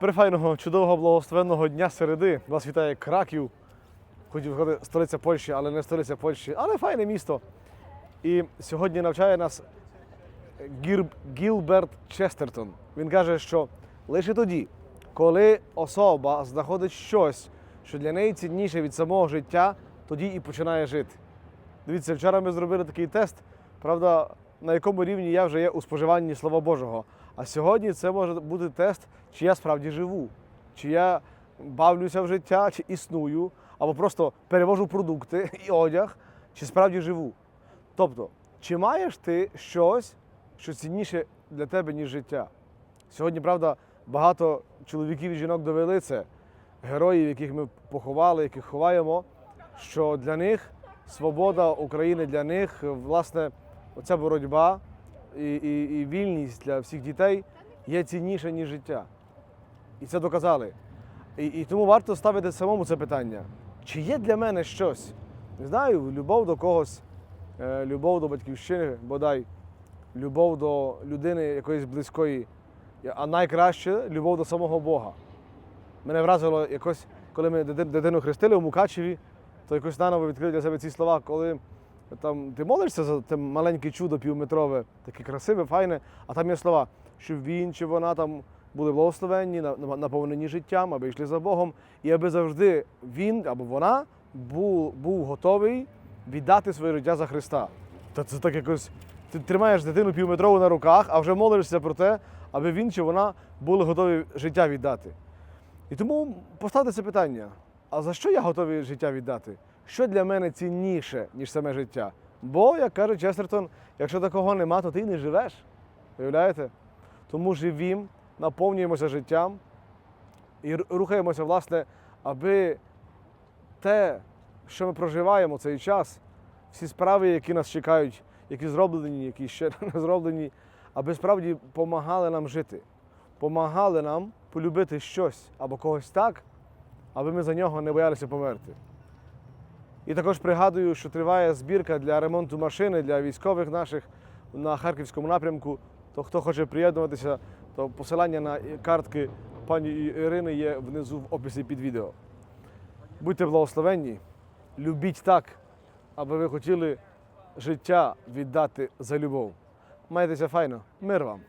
файного, чудового, благословенного дня середи. Вас вітає Краків. Хотів сказати столиця Польщі, але не столиця Польщі, але файне місто. І сьогодні навчає нас Гір... Гілберт Честертон. Він каже, що лише тоді, коли особа знаходить щось, що для неї цінніше від самого життя, тоді і починає жити. Дивіться, вчора ми зробили такий тест, правда, на якому рівні я вже є у споживанні Слова Божого. А сьогодні це може бути тест, чи я справді живу, чи я бавлюся в життя, чи існую, або просто перевожу продукти і одяг, чи справді живу. Тобто, чи маєш ти щось, що цінніше для тебе, ніж життя? Сьогодні, правда, багато чоловіків і жінок довели це, героїв, яких ми поховали, яких ховаємо, що для них свобода України, для них, власне, оця боротьба і, і, і вільність для всіх дітей є цінніша, ніж життя. І це доказали. І, і тому варто ставити самому це питання: чи є для мене щось? Не знаю, любов до когось, е, любов до батьківщини, бодай, любов до людини якоїсь близької, а найкраще любов до самого Бога. Мене вразило якось, коли ми дитину хрестили у Мукачеві, то якось наново відкрив для себе ці слова, коли там ти молишся за те маленьке чудо півметрове, таке красиве, файне, а там є слова, щоб він чи вона там були благословенні, на- на- наповнені життям, аби йшли за Богом, і аби завжди він або вона був, був готовий віддати своє життя за Христа. Та це так якось. Ти тримаєш дитину півметрову на руках, а вже молишся про те, аби він чи вона були готові життя віддати. І тому поставте це питання: а за що я готовий життя віддати? Що для мене цінніше, ніж саме життя? Бо, як каже Честертон, якщо такого нема, то ти не живеш. Уявляєте? Тому живім, наповнюємося життям і рухаємося, власне, аби те, що ми проживаємо цей час, всі справи, які нас чекають, які зроблені, які ще не зроблені, аби справді допомагали нам жити, допомагали нам полюбити щось або когось так, аби ми за нього не боялися померти. І також пригадую, що триває збірка для ремонту машини для військових наших на харківському напрямку. То хто хоче приєднуватися, то посилання на картки пані Ірини є внизу в описі під відео. Будьте благословенні, любіть так, аби ви хотіли життя віддати за любов. Майтеся файно, мир вам!